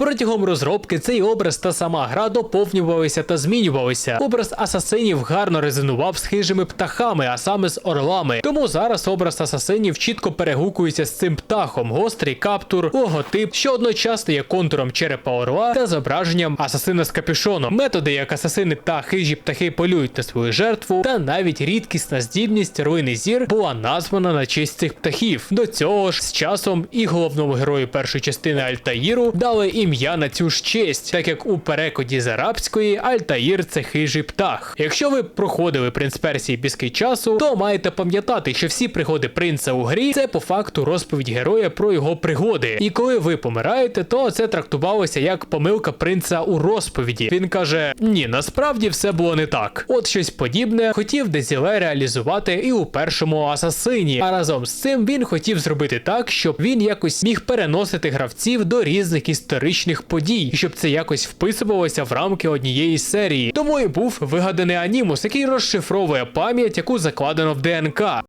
Протягом розробки цей образ та сама гра доповнювалися та змінювалися. Образ асасинів гарно резонував з хижими птахами, а саме з орлами. Тому зараз образ асасинів чітко перегукується з цим птахом. Гострий каптур, логотип, що одночасно є контуром черепа орла та зображенням асасина з капюшоном. Методи, як асасини та хижі птахи полюють на свою жертву, та навіть рідкісна здібність руйни зір була названа на честь цих птахів. До цього ж з часом і головному герою першої частини Альтаїру дали ім'я на цю ж честь, так як у перекладі з арабської Альтаїр це хижий птах. Якщо ви проходили принц Персії піски часу, то маєте пам'ятати, що всі пригоди принца у грі це по факту розповідь героя про його пригоди. І коли ви помираєте, то це трактувалося як помилка принца у розповіді. Він каже: Ні, насправді все було не так. От щось подібне хотів Дезіле реалізувати і у першому асасині. А разом з цим він хотів зробити так, щоб він якось міг переносити гравців до різних історичних подій, і щоб це якось вписувалося в рамки однієї серії. Тому і був вигаданий анімус, який розшифровує пам'ять, яку закладено в ДНК.